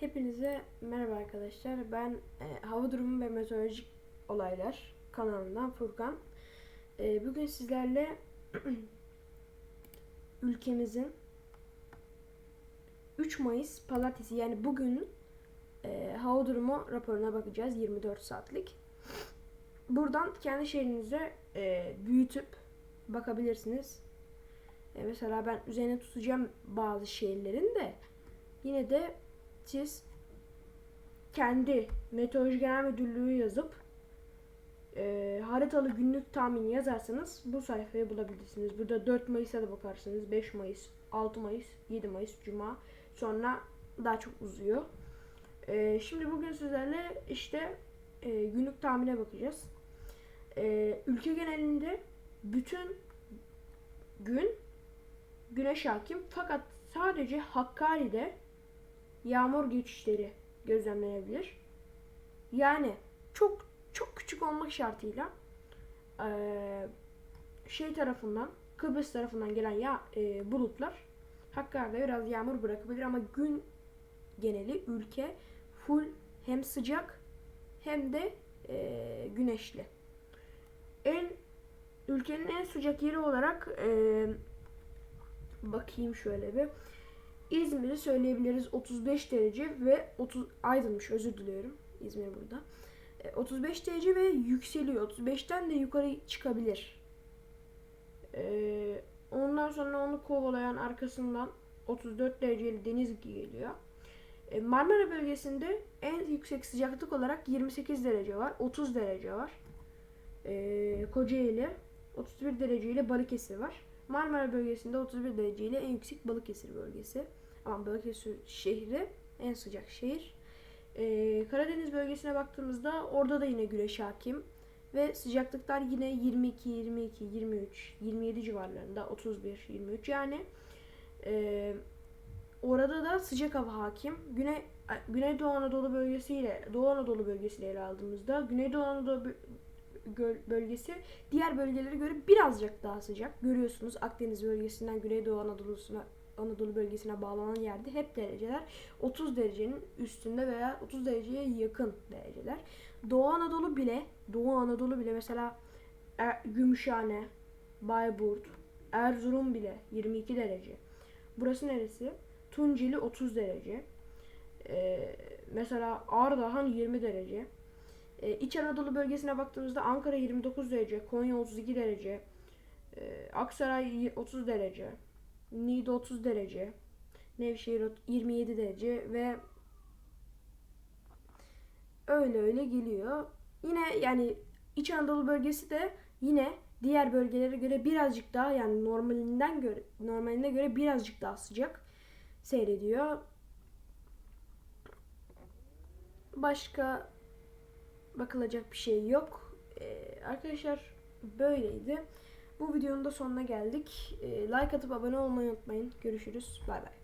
Hepinize merhaba arkadaşlar. Ben e, Hava Durumu ve Meteorolojik Olaylar kanalından Furkan. E, bugün sizlerle ülkemizin 3 Mayıs Pazartesi yani bugün e, hava durumu raporuna bakacağız 24 saatlik. Buradan kendi şehrinize e, büyütüp bakabilirsiniz. E, mesela ben üzerine tutacağım bazı şehirlerin de yine de siz kendi Meteoroloji Genel Müdürlüğü yazıp e, haritalı günlük tahmini yazarsanız bu sayfayı bulabilirsiniz. Burada 4 Mayıs'a da bakarsınız. 5 Mayıs, 6 Mayıs, 7 Mayıs, Cuma. Sonra daha çok uzuyor. E, şimdi bugün sizlerle işte e, günlük tahmine bakacağız. E, ülke genelinde bütün gün güneş hakim fakat sadece Hakkari'de yağmur geçişleri gözlemlenebilir. Yani çok çok küçük olmak şartıyla şey tarafından Kıbrıs tarafından gelen ya bulutlar Hakkari'de biraz yağmur bırakabilir ama gün geneli ülke full hem sıcak hem de eee, güneşli. En ülkenin en sıcak yeri olarak eee, bakayım şöyle bir İzmir'i söyleyebiliriz 35 derece ve 30 Aydınmış özür diliyorum İzmir burada. E, 35 derece ve yükseliyor. 35'ten de yukarı çıkabilir. E, ondan sonra onu kovalayan arkasından 34 dereceli deniz geliyor. E, Marmara bölgesinde en yüksek sıcaklık olarak 28 derece var. 30 derece var. E, Kocaeli 31 derece ile Balıkesir var. Marmara bölgesinde 31 derece ile en yüksek Balıkesir bölgesi. Ama Balıkesir şehri en sıcak şehir. Ee, Karadeniz bölgesine baktığımızda orada da yine güneş hakim. Ve sıcaklıklar yine 22, 22, 23, 27 civarlarında 31, 23 yani. e, orada da sıcak hava hakim. Güney Güneydoğu Anadolu bölgesiyle Doğu Anadolu bölgesiyle ele aldığımızda Güneydoğu Anadolu bölgesi diğer bölgelere göre birazcık daha sıcak. Görüyorsunuz Akdeniz bölgesinden Güneydoğu Anadolu'suna Anadolu bölgesine bağlanan yerde hep dereceler 30 derecenin üstünde veya 30 dereceye yakın dereceler. Doğu Anadolu bile Doğu Anadolu bile mesela Er- Gümüşhane, Bayburt, Erzurum bile 22 derece. Burası neresi? Tunceli 30 derece. Ee, mesela Ardahan 20 derece. Ee, İç Anadolu bölgesine baktığımızda Ankara 29 derece, Konya 32 derece, ee, Aksaray 30 derece, Niğde 30 derece, Nevşehir ot- 27 derece ve öyle öyle geliyor. Yine yani İç Anadolu bölgesi de yine diğer bölgelere göre birazcık daha yani normalinden göre normaline göre birazcık daha sıcak seyrediyor. Başka bakılacak bir şey yok. Ee, arkadaşlar böyleydi. Bu videonun da sonuna geldik. Ee, like atıp abone olmayı unutmayın. Görüşürüz. Bay bay.